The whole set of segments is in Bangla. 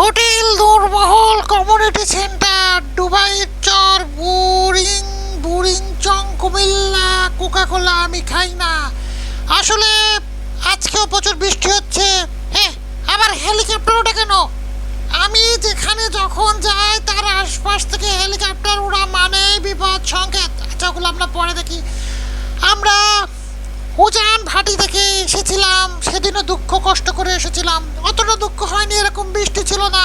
Hotel, Durmahal community centre Dubai, চর, বুরিং বুরিং, চং, কুমিল্লা কোকা কোলা আমি খাই না। আসলে আজকেও প্রচুর বৃষ্টি হচ্ছে। হ্যাঁ আবার হেলিকপ্টার কেন? আমি যেখানে যখন যাই, তার আশপাশ থেকে হেলিকপ্টার উড়া মানে বিপদ, সংকেত। আচ্ছা ওগুলো আমরা পরে দেখি। আমরা উজান ভাটি দেখে এসেছিলাম সেদিনও দুঃখ কষ্ট করে এসেছিলাম। অতটা দুঃখ হয়নি এরকম বৃষ্টি ছিল না।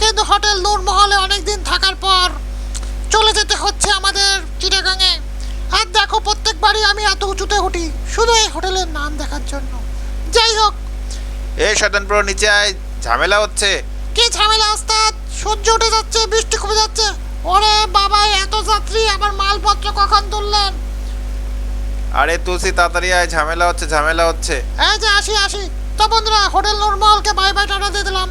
কিন্তু হোটেল নূরমহলে অনেক দিন থাকার পর চলে যেতে হচ্ছে আমাদের চিটাগাঙে। আর দেখো প্রত্যেকবারই আমি এত উঁচুতে উঠি শুধু এই হোটেলের নাম দেখার জন্য। যাই হোক। এই শয়তান প্রো নিচে আয় ঝামেলা হচ্ছে। কি ঝামেলা ওস্তাদ? সূর্য উঠে যাচ্ছে বৃষ্টি কমে যাচ্ছে। ওরে বাবা এত যাত্রী আমার মালপত্র কখন তুললেন? আরে তুলসী তাড়াতাড়ি আয় ঝামেলা হচ্ছে ঝামেলা হচ্ছে। এই যে আসি আসি। তো বন্ধুরা হোটেল নরমালকে বাই বাই টাটা দিয়ে দিলাম।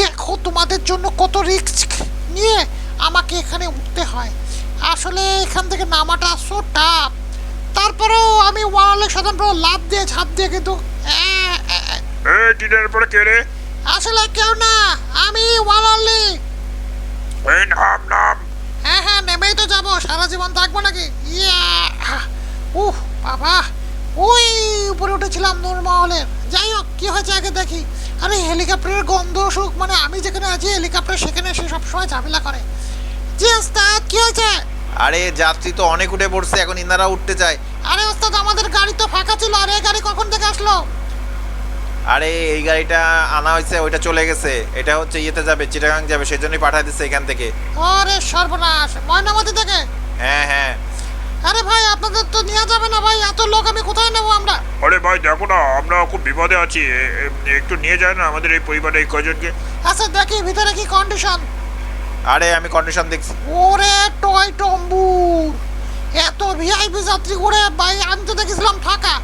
দেখো তোমাদের জন্য কত রিস্ক নিয়ে আমাকে এখানে উঠতে হয়। আসলে এখান থেকে নামাটা সো টাফ তারপরেও আমি ওয়ালে সাধারণত লাভ দিয়ে ঝাঁপ দিয়ে কিন্তু টিনের পরে কে রে? আসলে কেউ না আমি ওয়ালালি এই নাম নাম। হ্যাঁ হ্যাঁ নেমেই তো যাব সারা জীবন থাকব নাকি? ইয়া উহ। বাবা ওই উপরে উঠেছিলাম নূরমহলের যাই হোক কি হয়েছে আগে দেখি। আরে হেলিকপ্টারের গন্ধ সুখ মানে আমি যেখানে আছি হেলিকপ্টার সেখানে সে সবসময় ঝামেলা করে। জি ওস্তাদ কি হয়েছে? আরে যাত্রী তো অনেক উঠে পড়ছে এখন ইনারা উঠতে চায়। আরে ওস্তাদ আমাদের গাড়ি তো ফাঁকা ছিল আর গাড়ি কখন থেকে আসলো? আরে এই গাড়িটা আনা হয়েছে ওইটা চলে গেছে। এটা হচ্ছে ইয়েতে যাবে চিটাগাং যাবে সেই জন্যই পাঠাই দিচ্ছে এখান থেকে। আরে সর্বনাশ ময়নামতি থেকে? হ্যাঁ হ্যাঁ। আরে ভাই আপনাদের তো নিয়ে যাবে না ভাই এত লোক আমি কোথায় নেব আমরা? আরে ভাই দেখো না আমরা খুব বিপদে আছি। এ- এ- একটু নিয়ে যায় না আমাদের এই পরিবারের এই কয়জনকে? আচ্ছা দেখি ভিতরে কি কন্ডিশন আরে আমি কন্ডিশন দেখছি। ওরে টয় টম্বুর। এত ভিআইপি যাত্রী করে ভাই আমি তো দেখেছিলাম ফাঁকা।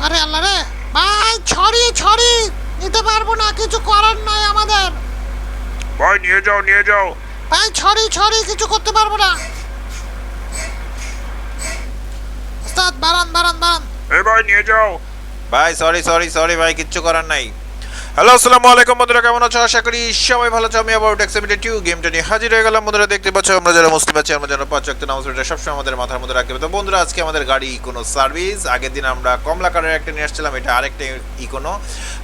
আরে আল্লাহ রে ভাই ছড়ি ছড়ি নিতে পারব না কিছু করার নাই আমাদের। ভাই নিয়ে যাও নিয়ে যাও। ভাই ছড়ি ছড়ি কিছু করতে পারব না। বারান বারান বারান এ ভাই নিয়ে যাও। ভাই সরি সরি সরি ভাই কিচ্ছু করার নাই। হ্যালো আসসালামু আলাইকুম বন্ধুরা কেমন আছো? আশা করি সবাই ভালো আছো। আমি আবার টেক্সিমিটে টিউ গেমটা নিয়ে হাজির হয়ে গেলাম। বন্ধুরা দেখতে পাচ্ছ আমরা যারা মুসলিম আছি আমরা যারা পাঁচ ওয়াক্ত নামাজ পড়ি, সবসময় আমাদের মাথার মধ্যে রাখতে তো বন্ধুরা আজকে আমাদের গাড়ি কোনো সার্ভিস আগের দিন আমরা কমলা কালারের একটা নিয়ে আসছিলাম এটা আরেকটা ইকোনো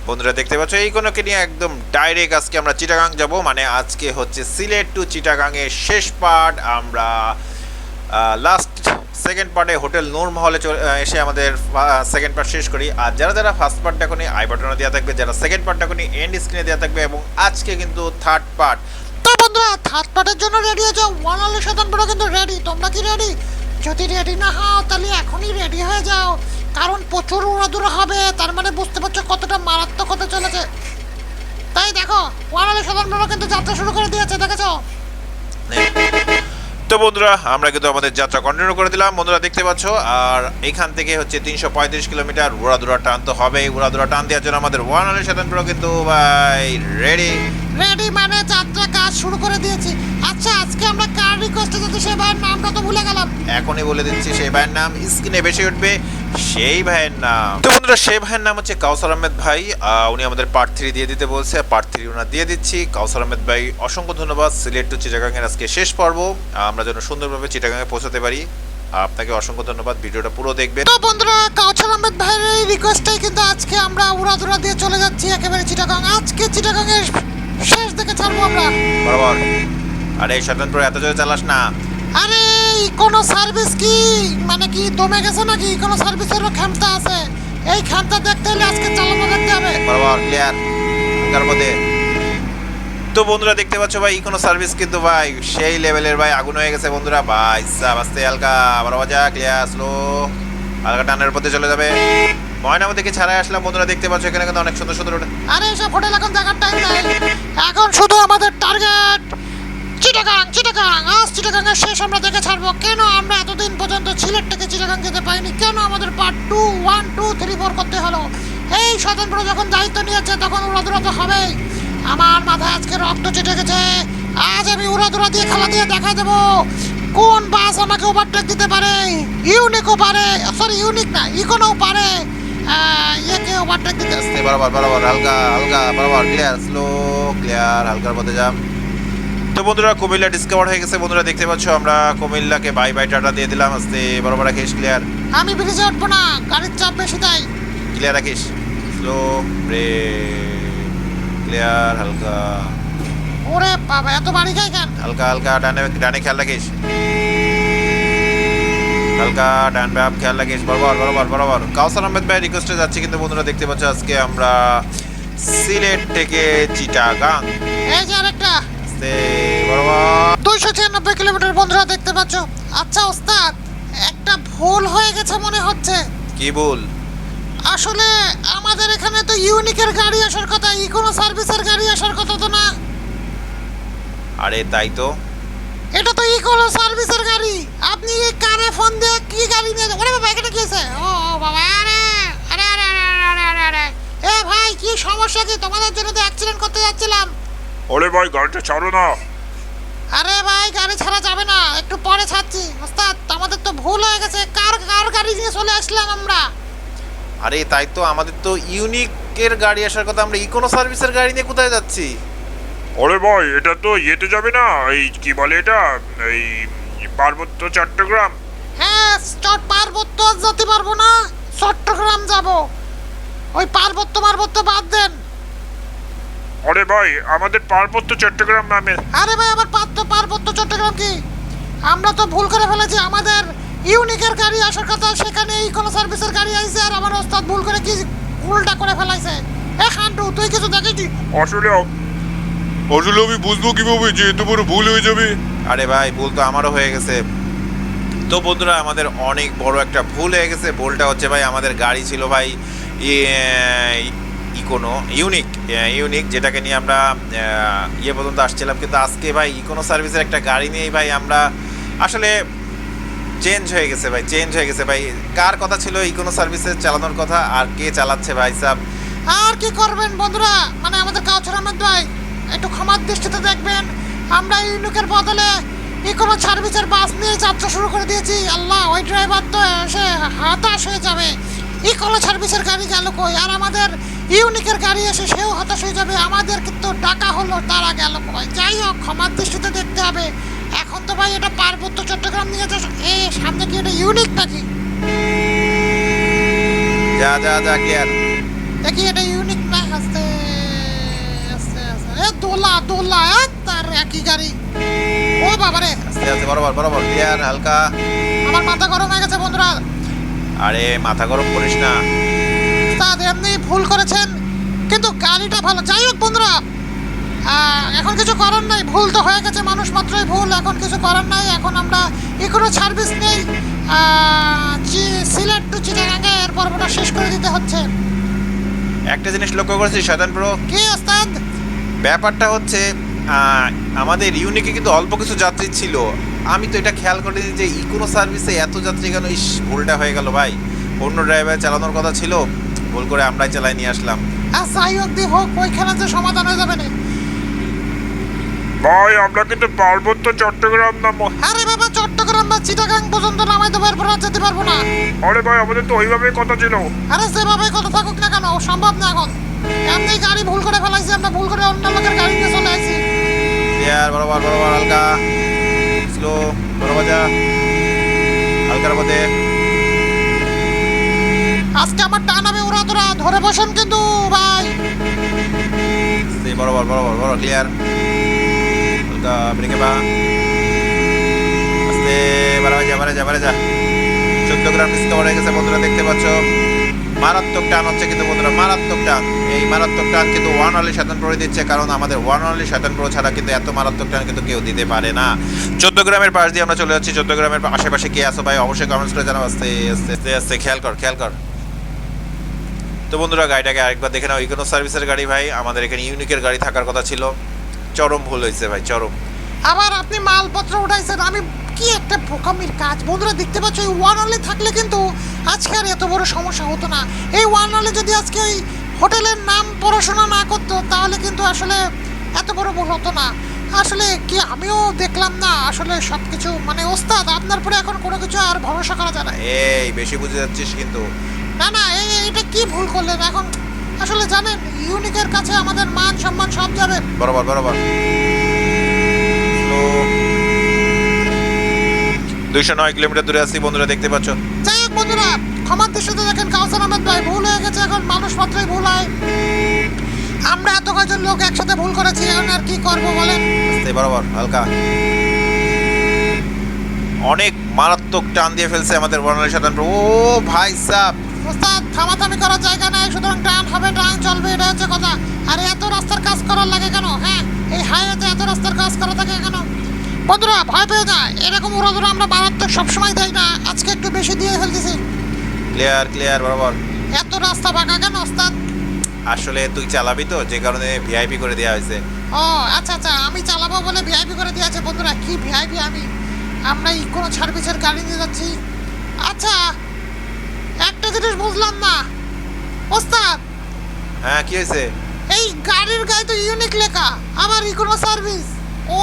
বন্ধুরা দেখতে পাচ্ছ এই ইকোনোকে নিয়ে একদম ডাইরেক্ট আজকে আমরা চিটাগাং যাব মানে আজকে হচ্ছে সিলেট টু চিটাগাংয়ের শেষ পার্ট আমরা লাস্ট সেকেন্ড পার্টে হোটেল নূর মহলে এসে আমাদের সেকেন্ড পার্ট শেষ করি। আর যারা যারা ফার্স্ট পার্টটা কোনো আই বাটনে দেওয়া থাকবে, যারা সেকেন্ড পার্টটা কোনো এন্ড স্ক্রিনে দেওয়া থাকবে এবং আজকে কিন্তু থার্ড পার্ট তো বন্ধুরা থার্ড পার্টের জন্য রেডি আছো? ওয়ান আলি শতাংশ কিন্তু রেডি তোমরা কি রেডি যদি রেডি না হও, তাহলে এখনই রেডি হয়ে যাও। কারণ প্রচুর উড়াদুরা হবে, তার মানে বুঝতে পারছ কতটা মারাত্মক হতে চলেছে। তাই দেখো ওয়ান আলি শতাংশ কিন্তু যাত্রা শুরু করে দিয়েছে, দেখেছ? তো বন্ধুরা, আমরা কিন্তু আমাদের যাত্রা কন্টিনিউ করে দিলাম। বন্ধুরা, দেখতে পাচ্ছ, আর এখান থেকে হচ্ছে তিনশো পঁয়ত্রিশ কিলোমিটার উড়াদুরা টান তো হবে উড়াদুরা টান দেওয়ার জন্য আমাদের ওয়ান হান্ড্রেড শতাংশ কিন্তু, ভাই রেডি রেডি মানে যাত্রা কাজ শুরু করে দিয়েছি। আচ্ছা আজকে আমরা কার রিকোয়েস্টে যাতে সে ভাইয়ের নামটা তো ভুলে গেলাম। এখনই বলে দিচ্ছি সেই ভাইয়ের নাম স্ক্রিনে বেশি উঠবে। সেই ভাইয়ের নাম। তো বন্ধুরা সেই ভাইয়ের নাম হচ্ছে কাউসার আহমেদ ভাই। উনি আমাদের পার্ট থ্রি দিয়ে দিতে বলছে। পার্ট থ্রি ওনার দিয়ে দিচ্ছি। কাউসার আহমেদ ভাই অসংখ্য ধন্যবাদ। সিলেট টু চিটাগাংয়ের আজকে শেষ পর্ব। আমরা যেন সুন্দরভাবে চিটাগাংয়ে পৌঁছাতে পারি। আপনাকে অসংখ্য ধন্যবাদ। ভিডিওটা পুরো দেখবেন। তো বন্ধুরা কাউছার আহমেদ ভাইয়ের এই রিকোয়েস্টটাই কিন্তু আজকে আমরা উড়াদুরা দিয়ে চলে যাচ্ছি। একেবারে চিটাগাং আজকে চিটাগাংয়ের দিকে ছাড়বো আমরা। বরাবর। আরে স্বতন্ত্র এত জোরে চালাস না। আরে কোনো সার্ভিস কি? মানে কি দমে গেছে নাকি? কোনো সার্ভিসেরও ক্ষমতা আছে? এই ক্ষমতা দেখতে হলে আজকে চালানো দেখতে হবে। বরাবর ক্লিয়ার তার মধ্যে তো বন্ধুরা দেখতে পাচ্ছ ভাই কোনো সার্ভিস কিন্তু ভাই সেই লেভেলের ভাই আগুন হয়ে গেছে বন্ধুরা। ভাই সাব আস্তে হালকা বরাবর যা ক্লিয়ার স্লো হালকা টানের পথে চলে যাবে। ময়নামতি থেকে ছাড়াই আসলাম। বন্ধুরা দেখতে পাচ্ছ, এখানে কিন্তু অনেক সুন্দর সুন্দর আরে এসব হোটেল এখন দেখার টাইম নাই। এখন শুধু আমাদের টার্গেট চিটাগাং চিটাগাং। আজ চিটাগাংয়ের শেষ আমরা দেখে ছাড়বো। কেন আমরা এতদিন পর্যন্ত সিলেট থেকে চিটাগাং যেতে পাইনি? কেন আমাদের part two one two three four করতে হলো? এই স্বতন্ত্র যখন দায়িত্ব নিয়েছে, তখন উড়াদুরা তো হবেই। আমার মাথায় আজকে রক্ত চেটে গেছে। আজ আমি উড়াদুরা দিয়ে খেলা দিয়ে দেখা দেবো। কোন বাস আমাকে ওভারটেক দিতে পারে? ইউনিকও পারে। সরি ইউনিক না ইকোনও পারে। ওভারটেক দিতে আস্তে বরাবর বরাবর হালকা হালকা বরাবর ক্লিয়ার স্লো ক্লিয়ার হালকার মধ্যে যাম। তো বন্ধুরা কুমিল্লা ডিসকভার হয়ে গেছে। বন্ধুরা দেখতে পাচ্ছ আমরা কুমিল্লাকে। বাই বাই টাটা দিয়ে দিলাম। আস্তে বরাবর রাখিস ক্লিয়ার আমি ব্রিজে উঠবো না গাড়ির চাপ বেশি তাই। ক্লিয়ার রাখিস স্লো ব্রেক ক্লিয়ার হালকা। ওরে বাবা এত বাড়ি খাই কেন? হালকা হালকা ডানে ডানে খেয়াল রাখিস হালকা ডান ব্যাপ খেয়াল রাখিস বরাবর বরাবর বরাবর। কাউসার আহমেদ ভাই রিকোয়েস্টে যাচ্ছি কিন্তু বন্ধুরা দেখতে পাচ্ছ আজকে আমরা সিলেট থেকে চিটাগাং। এই যে আরেকটা। বরাবর। দুইশো ছিয়ানব্বই কিলোমিটার বন্ধুরা দেখতে পাচ্ছ। আচ্ছা ওস্তাদ একটা ভুল হয়ে গেছে মনে হচ্ছে। কি বল আসলে আমাদের এখানে তো ইউনিকের গাড়ি আসার কথা ইকোনো সার্ভিসের গাড়ি আসার কথা তো না। আরে তাই তো। এটা তো ইকোনো সার্ভিসের গাড়ি। আপনি এই কারে ফোন দিয়ে কি গাড়ি নিয়ে ওরে বাবা এখানে কি আছে ও বাবা আরে আরে আরে আরে আরে আরে আরে এ ভাই কি সমস্যা কি? তোমাদের জন্য তো অ্যাক্সিডেন্ট করতে যাচ্ছিলাম। ওরে ভাই গাড়িটা ছাড়ো না। আরে ভাই গাড়ি ছাড়া যাবে না। একটু পরে ছাড়ছি। ওস্তাদ আমাদের তো ভুল হয়ে গেছে। কার কার গাড়ি নিয়ে চলে আসলাম আমরা? আরে তাই তো আমাদের তো ইউনিকের গাড়ি আসার কথা। আমরা ইকোনো সার্ভিসের গাড়ি নিয়ে কোথায় যাচ্ছি? ওরে ভাই এটা তো ইয়েতে যাবে না এই কি বলে এটা এই পার্বত্য চট্টগ্রাম। হ্যাঁ চট পার্বত্য আজ যেতে পারব না চট্টগ্রাম যাব। ওই পার্বত্য পার্বত্য বাদ দেন। ওরে ভাই আমাদের পার্বত্য চট্টগ্রাম নামে। আরে ভাই আমার পার্বত্য পার্বত্য চট্টগ্রাম কি? আমরা তো ভুল করে ফেলেছি আমাদের ইউনিকের গাড়ি আসার কথা সেখানে এই ইকোনো সার্ভিসের গাড়ি আইছে আর আমার ওস্তাদ ভুল করে কি উল্টা করে ফেলাইছে। এ খান্টু তুই কিছু দেখেছি আসলে আসলে আমি বুঝব কীভাবে যে এত বড় ভুল হয়ে যাবে। আরে ভাই ভুল তো আমারও হয়ে গেছে। তো বন্ধুরা আমাদের অনেক বড় একটা ভুল হয়ে গেছে। ভুলটা হচ্ছে ভাই আমাদের গাড়ি ছিল ভাই ইকোনো ইউনিক ইউনিক যেটাকে নিয়ে আমরা ইয়ে পর্যন্ত আসছিলাম। কিন্তু আজকে ভাই ইকোনো সার্ভিসের একটা গাড়ি নিয়েই ভাই আমরা আসলে চেঞ্জ হয়ে গেছে ভাই চেঞ্জ হয়ে গেছে ভাই। কার কথা ছিল ইকোনো সার্ভিসে চালানোর কথা? আর কে চালাচ্ছে ভাই সাহ আর কি করবেন বন্ধুরা? মানে আমাদের কাউছর আহমেদ ভাই। একটু ক্ষমার দৃষ্টিতে দেখবেন। আমরা ইউনিকের বদলে ইকোনো সার্ভিসের বাস নিয়ে যাত্রা শুরু করে দিয়েছি। আল্লাহ ওই ড্রাইভার তো এসে হতাশ হয়ে যাবে। ইকোনো সার্ভিসের গাড়ি গেল কই? আর আমাদের ইউনিকের গাড়ি এসে সেও হতাশ হয়ে যাবে। আমাদের কিন্তু টাকা হলো তারা গেল কই? যাই হোক ক্ষমার দৃষ্টিতে দেখতে হবে। এখন তো ভাই এটা পার্বত্য চট্টগ্রাম নিয়ে যাচ্ছে। এ সামনে কি এটা ইউনিক নাকি? যা যা যা ক্লিয়ার দেখি এটা ইউনিক দোলা দোলা তার একই গাড়ি। ও বাবারে। আস্তে আস্তে বরাবর বরাবর ক্লিয়ার হালকা। আমার মাথা গরম হয়ে গেছে বন্ধুরা। আরে মাথা গরম করিস না। তাদ এমনি ভুল করেছেন কিন্তু গাড়িটা ভালো। যাই হোক বন্ধুরা এখন কিছু করার নাই। ভুল তো হয়ে গেছে মানুষ মাত্রই ভুল। এখন কিছু করার নাই। এখন আমরা ইকোনো সার্ভিস নেই। সিলেট টু চিটাগাঙ্গে এর পর্বটা শেষ করে দিতে হচ্ছে। একটা জিনিস লক্ষ্য করেছি শয়তান প্রো কি ওস্তাদ ব্যাপারটা হচ্ছে আমাদের ইউনিকে কিন্তু অল্প কিছু যাত্রী ছিল। আমি তো এটা খেয়াল করিনি যে ইকোনো সার্ভিসে এত যাত্রী কেন ইস ভুলটা হয়ে গেল ভাই। অন্য ড্রাইভার চালানোর কথা ছিল ভুল করে আমরাই চালাই নিয়ে আসলাম। আর যাই হোক দি হোক ওইখানে যে সমাধান হয়ে যাবে না। ভাই আমরা কিন্তু পার্বত্য চট্টগ্রাম নাম। আরে বাবা চট্টগ্রাম বা চিটাগাং পর্যন্ত নামাইতে পারব না যেতে পারব না। আরে ভাই আমাদের তো ওইভাবেই কথা ছিল। আরে সেভাবে কত থাকুক না কেন সম্ভব না এখন। এমনি গাড়ি ভুল করে ফেলাইছি আমরা ভুল করে অন্য লোকের গাড়ি নিয়ে চলে আসছি ক্লিয়ার বরাবর বরাবর হালকা। স্লো বরাবর যা। হালকার মধ্যে। আজকে আমার টানাবে ওরা তোরা ধরে বসেন কিন্তু ভাই। আস্তে বরাবর বরাবর বরাবর ক্লিয়ার হালকা ব্রেকে বা আস্তে বাড়া যা বাড়া যা বাড়া যা। চোদ্দ গ্রাম ডিসকভার হয়ে গেছে বন্ধুরা দেখতে পাচ্ছ। মারাত্মক টান হচ্ছে কিন্তু বন্ধুরা, মারাত্মক টান। এই মারাত্মক টান কিন্তু ওয়ান অনলি শতান প্রো দিচ্ছে, কারণ আমাদের ওয়ান অনলি শতান প্রো ছাড়া কিন্তু এত মারাত্মক টান কিন্তু কেউ দিতে পারে না। চোদ্দ গ্রামের পাশ দিয়ে আমরা চলে যাচ্ছি চোদ্দ গ্রামের আশেপাশে কে আসো ভাই? অবশ্যই কমেন্টস করে জানাও। আস্তে আস্তে আস্তে আস্তে, খেয়াল কর খেয়াল কর। তো বন্ধুরা, গাড়িটাকে আরেকবার দেখে নাও। ইকোনো সার্ভিসের গাড়ি ভাই, আমাদের এখানে ইউনিকের গাড়ি থাকার কথা ছিল। চরম ভুল হয়েছে ভাই, চরম। আবার আপনি মালপত্র উঠাইছেন, আমি কি একটা বোকামির কাজ? বন্ধুরা দেখতে পাচ্ছ এই ওয়ান অনলি থাকলে কিন্তু আজকে আর এত বড় সমস্যা হতো না। এই ওয়ান অনলি যদি আজকে ওই হোটেলের নাম পড়াশোনা না করতো তাহলে কিন্তু আসলে এত বড় ভুল হতো না। আসলে কি আমিও দেখলাম না আসলে সব কিছু মানে ওস্তাদ আপনার পরে এখন কোনো কিছু আর ভরসা করা যায় না। এই বেশি বুঝে যাচ্ছিস কিন্তু। না না এই- এটা কি ভুল করলেন? এখন আসলে জানেন ইউনিকের কাছে আমাদের মান সম্মান সব যাবে। বরাবর বরাবর। দুইশো নয় কিলোমিটার দূরে আছি বন্ধুরা দেখতে পাচ্ছ যাই হোক বন্ধুরা ক্ষমার দৃষ্টিতে দেখেন কাউসার আহমেদ ভাই ভুল হয়ে গেছে এখন মানুষ মাত্রই ভুল হয়। আমরা এত কয়েকজন লোক একসাথে ভুল করেছি এখন আর কি করব বলেন? বরাবর হালকা। অনেক মারাত্মক টান দিয়ে ফেলছে আমাদের বর্ণালী সাধারণ ও ভাই সাহ। ওস্তাদ থামাথামি করার জায়গা নাই সুতরাং টান হবে টান চলবে এটা হচ্ছে কথা। আর এত রাস্তার কাজ করার লাগে কেন? হ্যাঁ এই হাইওয়েতে এত রাস্তার কাজ করা থাকে কেন? বন্ধুরা ভয় পেয়ে যায় এরকম উড়োদুরা আমরা মারাত্মক সবসময় দেই না। আজকে একটু বেশি দিয়ে ফেলতেছি। ক্লিয়ার ক্লিয়ার বরাবর। এত রাস্তা ফাঁকা কেন ওস্তাদ? আসলে তুই চালাবি তো যে কারণে ভিআইপি করে দেওয়া হয়েছে। ও আচ্ছা আচ্ছা আমি চালাবো বলে ভিআইপি করে দিয়েছে বন্ধুরা কি ভিআইপি আমি? আমরা কোনো সার্ভিসের গাড়ি নিয়ে যাচ্ছি। আচ্ছা একটা জিনিস বুঝলাম না। ওস্তাদ হ্যাঁ কি হয়েছে? এই গাড়ির গায়ে তো ইউনিক লেখা আমার ইকোনো সার্ভিস ও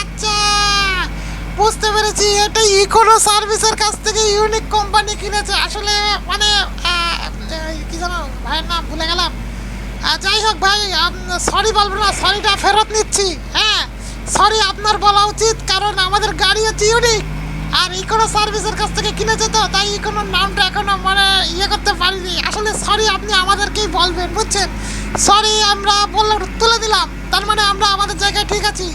আচ্ছা। বুঝতে পেরেছি, এটা ইকোনো সার্ভিসের কাছ থেকে ইউনিক কোম্পানি কিনেছে। আসলে মানে কি জানো ভাইয়ের নাম ভুলে গেলাম। যাই হোক ভাই সরি বলব না সরিটা ফেরত নিচ্ছি হ্যাঁ? সরি আপনার বলা উচিত, কারণ আমাদের গাড়ি হচ্ছে ইউনিক আর ইকোনো সার্ভিসের কাছ থেকে কিনেছে তো, তাই ইকোনো নামটা এখনও মানে ইয়ে করতে পারিনি। আসলে সরি আপনি আমাদেরকেই বলবেন, বুঝছেন? সরি আমরা বললাম, তুলে দিলাম। তার মানে আমরা আমাদের জায়গায় ঠিক আছি।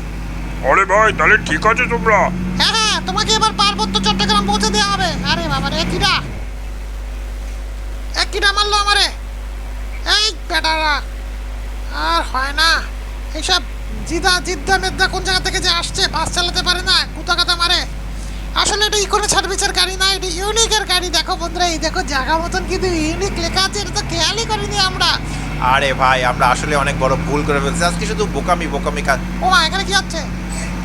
আরে ভাই তাহলে ঠিক আছে তোমরা। হ্যাঁ হ্যাঁ তোমাকে এবার পার্বত্য চট্টগ্রাম পৌঁছে দেওয়া হবে। আরে বাবা রে কিডা এক কিডা মারলো আমারে। এই বেটারা আর হয় না। এইসব জিদা জিদ্দা মেদ্দা কোন জায়গা থেকে যে আসছে বাস চালাতে পারে না কুতা কাতা মারে। আসলে এটা ইকোনো সার্ভিসের গাড়ি না এটা ইউনিকের গাড়ি। দেখো বন্ধুরা এই দেখো জায়গা মতন কিন্তু ইউনিক লেখা আছে এটা তো খেয়ালই করিনি আমরা। আরে ভাই আমরা আসলে অনেক বড় ভুল করে ফেলছি। আজকে শুধু বোকামি বোকামি কাজ ও এখানে কি হচ্ছে?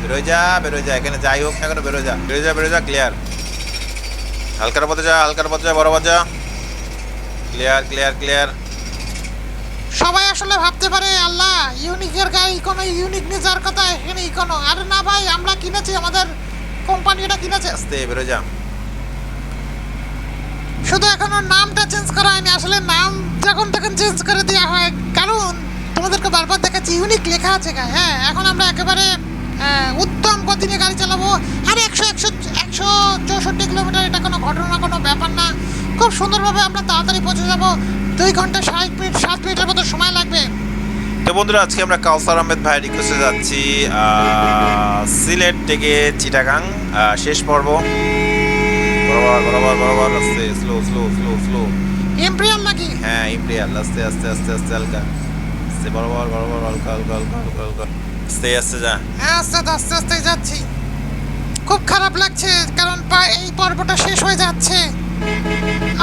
বেরোয় যা বেরোয় যা এখানে যাই হোক না কেন বেরোয় যা। বেরোয় যা বেরোয় যা ক্লিয়ার হালকার পথে যা হালকার পথে যা বরাবর যা। ক্লিয়ার ক্লিয়ার ক্লিয়ার সবাই আসলে ভাবতে পারে আল্লাহ ইউনিকের গায়ে ইকোনো ইউনিক নিয়ে যাওয়ার কথা এখানে ইকোনো আরে না ভাই আমরা কিনেছি আমাদের কোম্পানিটা কিনেছে। আস্তে বেরোয় যা। শুধু এখনও নামটা চেঞ্জ করা হয়নি আসলে নাম যখন তখন চেঞ্জ করে দেওয়া হয়। কারণ তোমাদেরকে বারবার দেখাচ্ছি ইউনিক লেখা আছে হ্যাঁ এখন আমরা একেবারে উত্তম গতি নিয়ে গাড়ি চালাবো। আর একশো একশো একশো চৌষট্টি কিলোমিটার এটা কোনো ঘটনা কোনো ব্যাপার না। খুব সুন্দরভাবে আমরা তাড়াতাড়ি পৌঁছে যাব। দুই ঘণ্টা ষাট মিনিট সাত মিনিটের মতো সময় লাগবে। তো বন্ধুরা আজকে আমরা কাউসার আহমেদ ভাই রিকোয়েস্টে যাচ্ছি সিলেট থেকে চিটাগাং। শেষ পর্ব। বরাবর বরাবর বরাবর আস্তে slow slow slow slow imperial নাকি? হ্যাঁ ইম্প্রিয়াল। আস্তে আস্তে আস্তে আস্তে হালকা। আস্তে বরাবর বরাবর হালকা হালকা হালকা হালকা হালকা। আস্তে আস্তে যা। হ্যাঁ আস্তে আস্তে আস্তে যাচ্ছি। খুব খারাপ লাগছে কারণ এই পর্বটা শেষ হয়ে যাচ্ছে।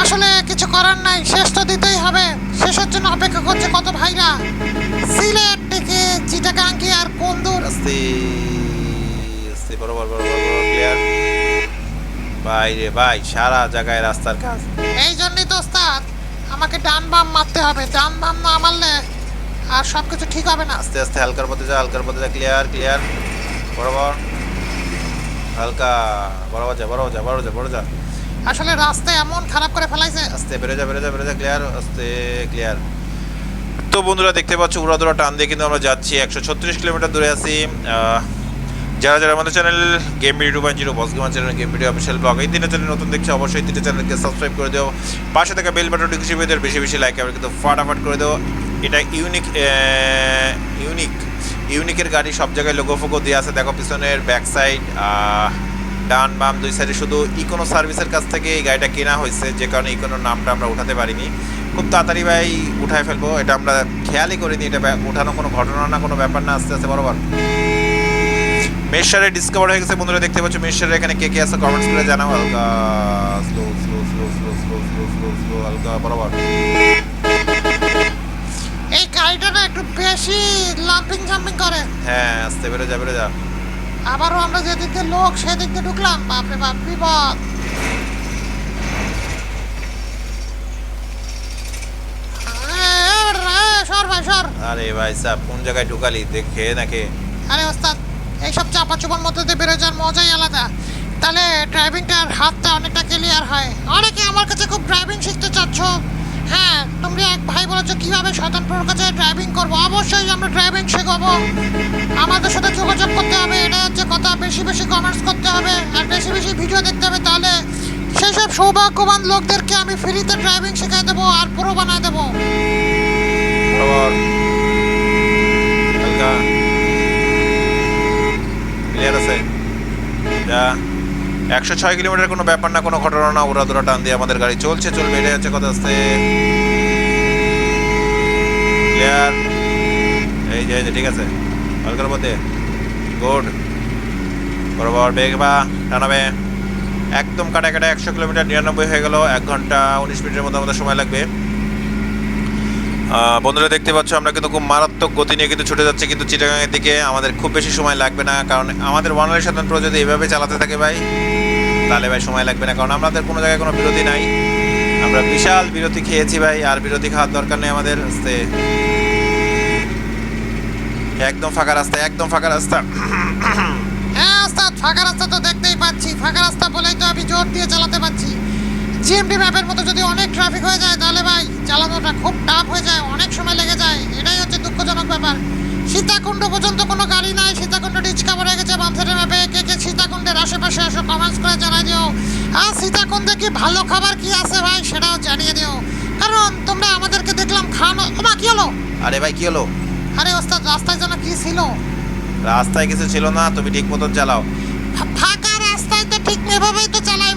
আসলে কিছু করার নাই শেষ তো দিতেই হবে। শেষের জন্য অপেক্ষা করছে কত ভাইরা? সিলেট থেকে চিটাগাঙ্গি আর কোন্দুর। আস্তে আস্তে বরাবর বরাবর ক্লিয়ার ভাই রে ভাই সারা জায়গায় রাস্তার কাজ। এই জন্যই তো ওস্তাদ আমাকে ডান বাম মারতে হবে। ডান বাম না মারলে আর সব কিছু ঠিক হবে না। আস্তে আস্তে হালকার পথে যা হালকার পথে যা ক্লিয়ার ক্লিয়ার বরাবর। হালকা বরাবর যা বরাবর যা বরাবর যা বড় যা। আসলে রাস্তা এমন খারাপ করে ফেলাইছে। আস্তে বেরো যা বেরো যা বেরো যা ক্লিয়ার আস্তে ক্লিয়ার তো বন্ধুরা দেখতে পাচ্ছ উড়াদুরা টান দিয়ে কিন্তু আমরা যাচ্ছি। একশো ছত্রিশ কিলোমিটার দূরে আছি। যারা যারা আমাদের channel game video point zero boss gamer channel game video official blog এই তিনটা চ্যানেল নতুন দেখছে অবশ্যই তিনটা চ্যানেলকে সাবস্ক্রাইব করে দেও। পাশে থাকা বেল বাটনটি পেয়ে বেশি বেশি লাইক আবার কিন্তু ফাটাফাট করে দেও। এটা ইউনিক ইউনিক, ইউনিকের গাড়ি সব জায়গায় লোগো ফোগো দেওয়া আছে। দেখো, পিছনের ব্যাক সাইড ডান বাম দুই সাইডে শুধু ইকোনো সার্ভিসের কাছ থেকে এই গাড়িটা কেনা হয়েছে, যে কারণে ইকোনোর নামটা আমরা উঠাতে পারিনি। খুব তাড়াতাড়ি ভাই উঠায় ফেলব, এটা আমরা খেয়ালই করিনি, এটা উঠানো কোনো ঘটনা না, কোনো ব্যাপার না, আস্তে আস্তে বরাবর মেশারে ডিসকভার হয়ে গেছে, বন্ধুরা দেখতে পাচ্ছ মেশারে এখানে কে কে আছে কমেন্টস করে জানাও। আলগা slow slow slow slow slow slow slow হালকা, বরাবর। গাড়িটা না একটু বেশি লাম্পিং জাম্পিং করে। হ্যাঁ আস্তে বেরো যা বেরো যা। আবারও আমরা যেদিক দিয়ে লোক সেদিক দিয়ে ঢুকলাম। বাপরে বাপ বিপদ আরে ভাই সাহ কোন জায়গায় ঢুকালি? দেখে নাকি আরে ওস্তাদ এইসব চাপা চুপার মধ্যে দিয়ে বেরোয় যাওয়ার মজাই আলাদা। তাহলে ড্রাইভিংটার হাতটা অনেকটা ক্লিয়ার হয়। অনেকে আমার কাছে খুব ড্রাইভিং শিখতে চাচ্ছ। হ্যাঁ তুমি এক ভাই বলেছ কীভাবে শয়তানপুরের কাছে ড্রাইভিং করব? অবশ্যই আমরা ড্রাইভিং শেখাবো। আমাদের সাথে যোগাযোগ করতে হবে এটা হচ্ছে কথা। বেশি বেশি কমেন্টস করতে হবে, আর বেশি বেশি ভিডিও দেখতে হবে, তাহলে সেই সব সৌভাগ্যবান লোকদেরকে আমি ফ্রিতে ড্রাইভিং শেখাই দেবো আর পুরো বানাই দেবো। একশো ছয় কিলোমিটার কোনো ব্যাপার না, কোনো ঘটনা না ওরা দোরা টান দিয়ে আমাদের গাড়ি চলছে, চলবে, এটাই হচ্ছে কথা আসতে ক্লিয়ার এই যে ঠিক আছে। হালকার মধ্যে। গুড বরাবর বেগ বা, টানাবে। একদম কাটা কাটা একশো কিলোমিটার নিরানব্বই হয়ে গেল, এক ঘণ্টা উনিশ মিনিটের মতো আমাদের সময় লাগবে। বন্ধুরা দেখতে পাচ্ছ, আমরা কিন্তু খুব মারাত্মক গতি নিয়ে কিন্তু ছুটে যাচ্ছি, কিন্তু চিটাগাংয়ের দিকে আমাদের খুব বেশি সময় লাগবে না, কারণ আমাদের ওয়ানালি সাধারণ প্রো যদি এভাবে চালাতে থাকে ভাই। তাহলে ভাই সময় লাগবে না, কারণ আমাদের কোনো জায়গায় কোনো বিরতি নাই। আমরা বিশাল বিরতি খেয়েছি ভাই, আর বিরতি খাওয়ার দরকার নেই আমাদের। একদম ফাঁকা রাস্তা, একদম ফাঁকা রাস্তা। হ্যাঁ ফাঁকা রাস্তা তো দেখতেই পাচ্ছি। ফাঁকা রাস্তা বলেই তো আমি জোর দিয়ে চালাতে পারছি। জিএমডি ম্যাপের মতো যদি অনেক ট্রাফিক হয়ে যায়, তাহলে ভাই, চালানোটা খুব টাফ হয়ে যায়, অনেক সময় লেগে যায়। এটাই হচ্ছে দুঃখজনক ব্যাপার। সীতাকুণ্ড পর্যন্ত কোনো গাড়ি নাই। সীতাকুণ্ড ডিসকাভার হয়ে গেছে বামসাইডের ম্যাপে কে কে সীতাকুণ্ডের আশেপাশে এসে কমেন্টস করে জানাই দিও। আর সীতাকুণ্ডে কি ভালো খাবার কি আছে ভাই সেটাও জানিয়ে দিও। কারণ তোমরা আমাদেরকে দেখলাম খাওয়ানো ওমা কি হলো? আরে ভাই কি হলো? আরে ওস্তাদ রাস্তায় যেন কি ছিল? রাস্তায় কিছু ছিল না তুমি ঠিক মতন চালাও। ফাঁকা রাস্তায় তো ঠিক এভাবেই তো চালায়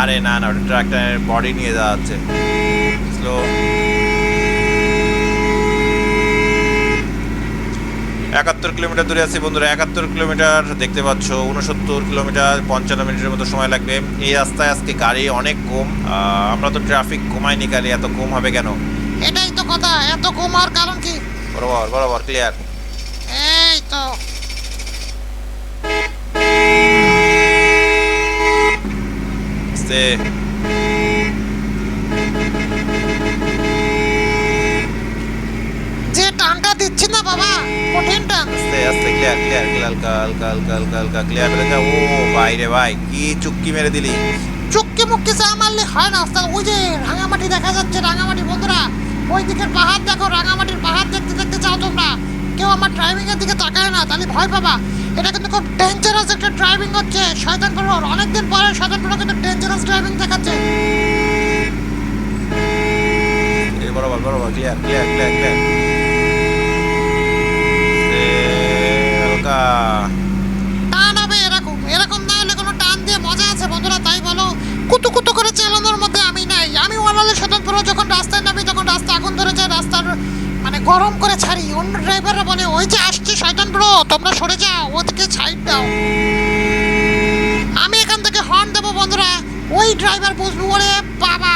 আরে না না ওটা ট্রাক্টরের বডি নিয়ে যাওয়া হচ্ছে স্লো একাত্তর কিলোমিটার দূরে আছি বন্ধুরা একাত্তর কিলোমিটার দেখতে পাচ্ছ উনসত্তর কিলোমিটার পঞ্চান্ন মিনিটের মতো সময় লাগবে। এই রাস্তায় আজকে গাড়ি অনেক কম আমরা তো ট্রাফিক কমাইনি গাড়ি এত কম হবে কেন? এটাই তো কথা এত কম হওয়ার কারণ কি? বরাবর বরাবর ক্লিয়ার এই তো। আস্তে যে টানটা দিচ্ছি না বাবা কঠিন টান। আস্তে আস্তে ক্লিয়ার ক্লিয়ার হালকা হালকা হালকা হালকা হালকা ক্লিয়ার করে যা ও ভাই রে ভাই কি চুক্কি মেরে দিলি? চুক্কি মুক্কি চা মারলে হয় না ওস্তাদ ওই যে রাঙামাটি দেখা যাচ্ছে রাঙামাটি বন্ধুরা। ওই দিকের পাহাড় দেখো রাঙামাটির পাহাড় দেখতে দেখতে চাও তোমরা। কেউ আমার ড্রাইভিং এর দিকে তাকায় না, তাহলে ভয় পাবা। এটা কিন্তু খুব ডেঞ্জারাস একটা ড্রাইভিং হচ্ছে। শয়তান প্রো অনেকদিন পরে শয়তান প্রো কিন্তু ডেঞ্জারাস ড্রাইভিং দেখাচ্ছে। বরাবর বরাবর ক্লিয়ার ক্লিয়ার ক্লিয়ার ক্লিয়ার হালকা। সরে যাও, ওদিকে সাইড দাও। আমি এখান থেকে হর্ন দেবো, বন্ধুরা। ওই ড্রাইভার বুঝব বলে বাবা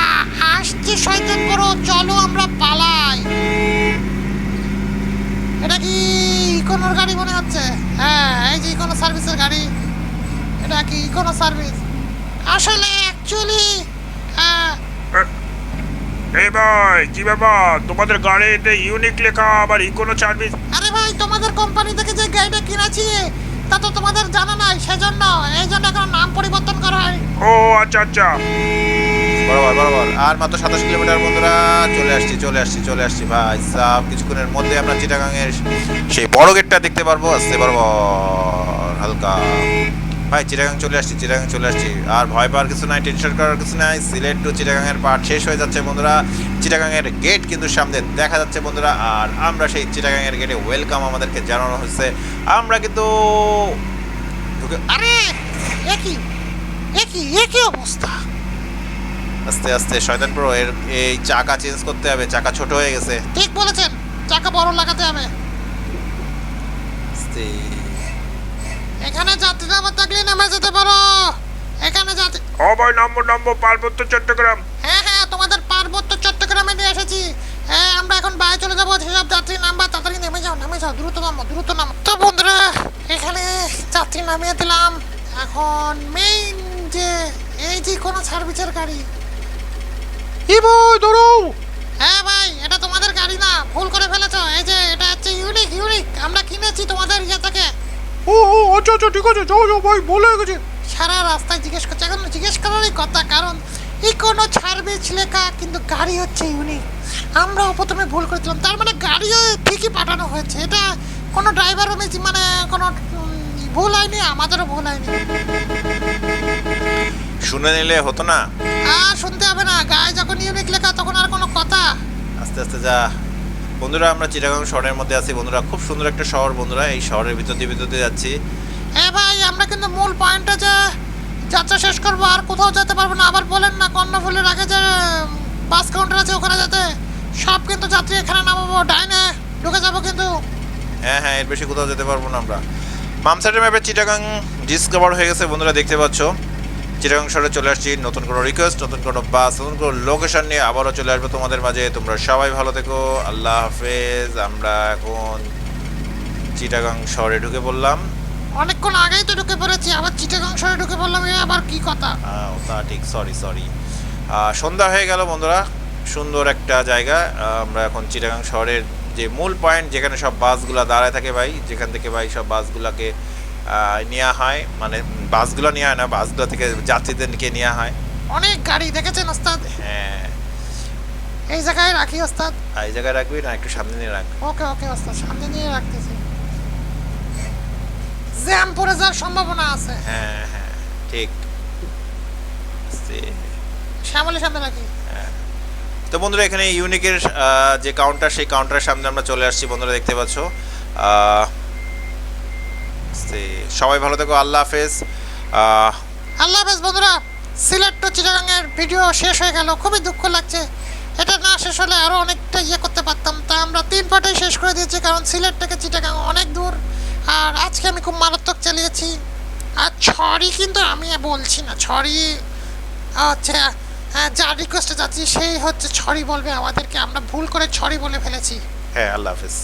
আসছে শয়তান ব্রো চলো আমরা পালাই। এটা কি ইকোনোর গাড়ি মনে হচ্ছে? হ্যাঁ এই যে ইকোনো সার্ভিসের গাড়ি। এটা কি ইকোনো সার্ভিস আসলে অ্যাকচুয়ালি এই ভাই কি ব্যাপার? তোমাদের গাড়িতে ইউনিক লেখা আবার ইকোনো সার্ভিস আরে ভাই তোমাদের কোম্পানি থেকে যে গাড়িটা কিনেছি তা তো তোমাদের জানা নাই সেজন্য এই জন্য এখন নাম পরিবর্তন করা হয়। ও আচ্ছা আচ্ছা। বরাবর বরাবর। আর মাত্র সাতাশ কিলোমিটার বন্ধুরা চলে আসছি চলে আসছি চলে আসছি ভাই সাহ কিছুক্ষণের মধ্যে আমরা চিটাগাংয়ের সেই বড় গেটটা দেখতে পারব। আসতে বরাবর হালকা। ভাই চিটাগাং চলে আসছি চিটাগাং চলে আসছি। আর ভয় পাওয়ার কিছু নাই টেনশন করার কিছু নাই। সিলেট টু চিটাগাংয়ের পার্ট শেষ হয়ে যাচ্ছে বন্ধুরা। চিটাগাংয়ের গেট কিন্তু সামনে দেখা যাচ্ছে বন্ধুরা। আর আমরা সেই চিটাগাংয়ের গেটে ওয়েলকাম আমাদেরকে জানানো হচ্ছে আমরা কিন্তু ঢুকে আরে! একই একই একই অবস্থা? আস্তে আস্তে শয়তান প্রো এর এই চাকা চেঞ্জ করতে হবে। চাকা ছোট হয়ে গেছে। ঠিক বলেছেন। চাকা বড় লাগাতে হবে। আস্তে। এখানে যাত্রীরা আমার থাকলে নেমে যেতে পারো। এখানে যাত্রী ও ভাই নম্বর নম্বর পার্বত্য চট্টগ্রাম। হ্যাঁ হ্যাঁ তোমাদের পার্বত্য চট্টগ্রামে নিয়ে এসেছি। হ্যাঁ আমরা এখন বাইরে চলে যাব সেসব যাত্রী নাম্বার তাড়াতাড়ি নেমে যাও নেমে যাও দ্রুত নামো দ্রুত নামো। তো বন্ধুরা এখানে যাত্রী নামিয়ে দিলাম। এখন মেইন যে এই যে কোনো সার্ভিসের গাড়ি। এ ভাই দাঁড়াও। হ্যাঁ ভাই এটা তোমাদের গাড়ি না ভুল করে ফেলেছো। এই যে এটা হচ্ছে ইউনিক ইউনিক আমরা কিনেছি তোমাদের ইয়ে থেকে। ও ও আচ্ছা আচ্ছা ঠিক আছে যাও যাও ভাই বলে গেছে। সারা রাস্তায় জিজ্ঞেস করছে এখন জিজ্ঞেস করারই কথা কারণ এই কোনো সার্ভিস লেখা কিন্তু গাড়ি হচ্ছে ইউনিক। আমরাও প্রথমে ভুল করেছিলাম তার মানে গাড়িও ঠিকই পাঠানো হয়েছে। এটা কোনো ড্রাইভারও মানে কোনো ভুল হয়নি আমাদেরও ভুল হয়নি। শুনে নিলে হতো না? আর শুনতে হবে না গায়ে যখন ইউনিক লেখা তখন আর কোনো কথা? আস্তে আস্তে যা। বন্ধুরা আমরা চিটাগাং শহরের মধ্যে আছি। বন্ধুরা খুব সুন্দর একটা শহর বন্ধুরা। এই শহরের ভিতর দিয়ে ভিতর দিয়ে যাচ্ছি। হ্যাঁ ভাই আমরা কিন্তু মূল পয়েন্টে যে যাত্রা শেষ করব আর কোথাও যেতে পারব না। আবার বলেন না কর্ণফুলের আগে যে বাস কাউন্টার আছে ওখানে যেতে। সব কিন্তু যাত্রী এখানে নামাবো ডাইনে ঢুকে যাব কিন্তু। হ্যাঁ হ্যাঁ এর বেশি কোথাও যেতে পারব না আমরা। মামসাইডের ম্যাপে চিটাগাং ডিসকভার হয়ে গেছে বন্ধুরা দেখতে পাচ্ছ। চিটাগাং শহরে চলে আসছি। নতুন কোনো রিকোয়েস্ট নতুন কোনো বাস নতুন কোনো লোকেশন নিয়ে আবারও চলে আসব তোমাদের মাঝে। তোমরা সবাই ভালো থেকো। আল্লাহ হাফেজ। আমরা এখন চিটাগাং শহরে ঢুকে পড়লাম। অনেকক্ষণ আগেই তো ঢুকে পড়েছি আবার চিটাগাং শহরে ঢুকে পড়লাম এ আবার কি কথা? আহ, তা ঠিক সরি সরি সন্ধ্যা হয়ে গেল বন্ধুরা সুন্দর একটা জায়গা। আমরা এখন চিটাগাং শহরের যে মূল পয়েন্ট যেখানে সব বাসগুলো দাঁড়ায় থাকে ভাই যেখান থেকে ভাই সব বাসগুলোকে নেওয়া হয়। মানে বাসগুলো নেওয়া হয় না বাসগুলো থেকে যাত্রীদেরকে নেওয়া হয়। অনেক গাড়ি দেখেছেন ওস্তাদ? হ্যাঁ। এই জায়গায় রাখি ওস্তাদ? এই জায়গায় রাখবি না একটু সামনে নিয়ে রাখ। ওকে ওকে ওস্তাদ সামনে নিয়ে রাখতেছি। জ্যাম পড়ে যাওয়ার সম্ভাবনা আছে। হ্যাঁ হ্যাঁ ঠিক। শ্যামলের সামনে রাখি। তো বন্ধুরা এখানে ইউনিকের যে কাউন্টার সেই কাউন্টারের সামনে আমরা চলে আসছি বন্ধুরা দেখতে পাচ্ছ। সবাই ভালো থেকো আল্লাহ হাফেজ। আল্লাহ হাফেজ বন্ধুরা সিলেট টু চিটাগাংয়ের ভিডিও শেষ হয়ে গেল খুবই দুঃখ লাগছে। এটা না শেষ হলে আরও অনেকটা ইয়ে করতে পারতাম তা আমরা তিন পার্টেই শেষ করে দিয়েছি কারণ সিলেট থেকে চিটাগাং অনেক দূর। আর আজকে আমি খুব মারাত্মক চালিয়েছি। আর ছড়ি কিন্তু আমি বলছি না ছড়ি হচ্ছে হ্যাঁ, যার রিকোয়েস্টে যাচ্ছি সেই হচ্ছে ছড়ি বলবে আমাদেরকে আমরা ভুল করে ছড়ি বলে ফেলেছি। হ্যাঁ আল্লাহ হাফেজ।